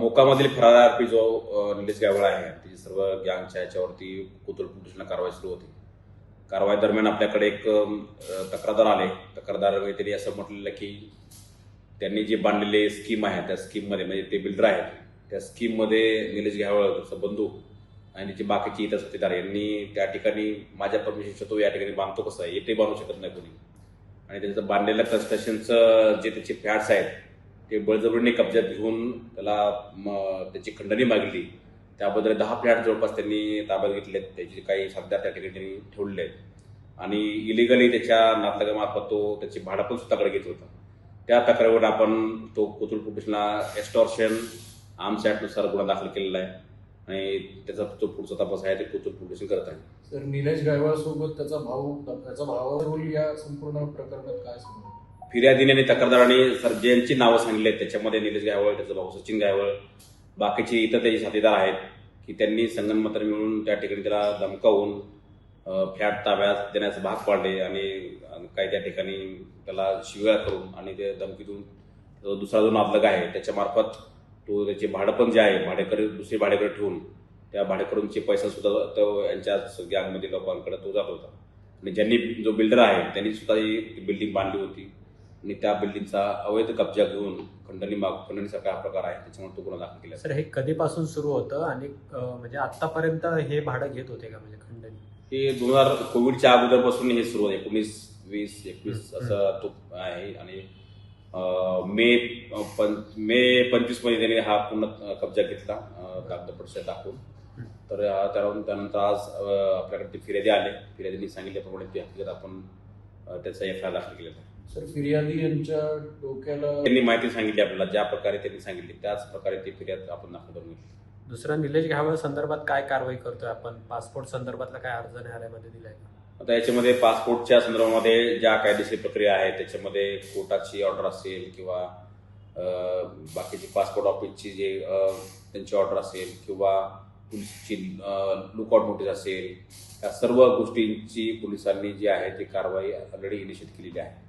मोकामधील फरार आरोपी जो निलेश गायवळ आहे त्याची सर्व गँगच्या याच्यावरती कोतुल पोलिसांना कारवाई सुरू होती. कारवाई दरम्यान आपल्याकडे एक तक्रारदार आले. तक्रारदार त्यांनी असं म्हटलेलं की त्यांनी जे बांधलेले स्कीम आहे त्या स्कीममध्ये म्हणजे ते बिल्डर आहेत त्या स्कीममध्ये निलेश घ्यावळ त्याचा बंधू आणि जे बाकीचे इतर सत्तेदार यांनी त्या ठिकाणी माझ्या परमिशनच्या तो या ठिकाणी बांधतो कसं आहे ते बांधू शकत नाही कोणी. आणि त्यांचं बांधलेलं कन्स्ट्रक्शनचं जे त्याचे फॅट्स आहेत ते बळजबरीने कब्जात घेऊन त्याला त्याची खंडणी मागली. त्याबद्दल दहा फ्लॅट जवळपास त्यांनी ताब्यात घेतले आहेत त्याचे काही सध्या त्या ठिकाणी त्यांनी ठेवलेले आहेत. आणि इलिगली त्याच्या नातलगामार्फत तो त्याची भाडं पण स्वतःकडे घेत होता. त्या तक्रारीवर आपण तो कोथरूड पोलिसला एक्स्टॉर्शन आर्म्स ॲक्टनुसार गुन्हा दाखल केलेला आहे. आणि त्याचा जो पुढचा तपास आहे ते कोथरूड पोलीस करत आहे. तर निलेश गायवाळसोबत त्याचा भाऊ त्याचा भावाचा रोल या संपूर्ण प्रकरणात काय सांगतो फिर्यादीने आणि तक्रारदाराने सर ज्यांची नावं सांगितली आहेत त्याच्यामध्ये निलेश गायवळ त्याचा भाऊ सचिन गायवळ बाकीचे इतर त्याचे साथीदार आहेत की त्यांनी संगनमत मिळून त्या ठिकाणी त्याला धमकावून फ्लॅट ताब्यात देण्यास भाग पाडले आणि काही त्या ठिकाणी त्याला शिव्या करून आणि ते धमकीतून दुसरा जो नातलग आहे त्याच्यामार्फत तो त्याचे भाडं पण जे आहे भाडेकर दुसरे भाडेकडे ठेवून त्या भाडेकरूंचे पैसासुद्धा तो यांच्या गॅंगमध्ये लोकांकडे तो जात होता. आणि ज्यांनी जो बिल्डर आहे त्यांनी सुद्धा ही बिल्डिंग बांधली होती. आणि त्या बिल्डिंगचा अवैध कब्जा घेऊन खंडणी माग खंडणीसारखा हा प्रकार आहे त्याच्यामुळे तो गुन्हा दाखल केला. सर हे कधीपासून सुरू होतं आणि म्हणजे आतापर्यंत हे भाडं घेत होते का म्हणजे खंडणी? हे दोन हजार कोविडच्या अगोदरपासून हे सुरू आहे एकोणीस वीस एकवीस असं तो आहे आणि मे पं मे पंचवीसमध्ये त्यांनी हा पूर्ण कब्जा घेतला कागदपत्र दाखवून. तर त्यावरून त्यानंतर आज आपल्याकडे ते फिर्यादी आले. फिर्यादींनी सांगितल्याप्रमाणे ते हकीकत आपण त्याचा एफ आय दाखल केलेला सर फिर्यादी यांच्या डोक्याला त्यांनी माहिती सांगितली आपल्याला ज्या प्रकारे त्यांनी सांगितली त्याच प्रकारे ती फिर्याद आपण दाखल करून घेतली. दुसरं निलेश घ्यावळ संदर्भात काय कारवाई करतोय आपण? पासपोर्ट संदर्भातला काय अर्ज न्यायालयामध्ये दिलाय का? आता याच्यामध्ये पासपोर्टच्या संदर्भामध्ये ज्या कायदेशीर प्रक्रिया आहेत त्याच्यामध्ये कोर्टाची ऑर्डर असेल किंवा बाकीची पासपोर्ट ऑफिसची जे त्यांची ऑर्डर असेल किंवा पोलिसची लुकआउट नोटीस असेल या सर्व गोष्टींची पोलिसांनी जी आहे ती कारवाई ऑलरेडी इनिशिएट केलेली आहे.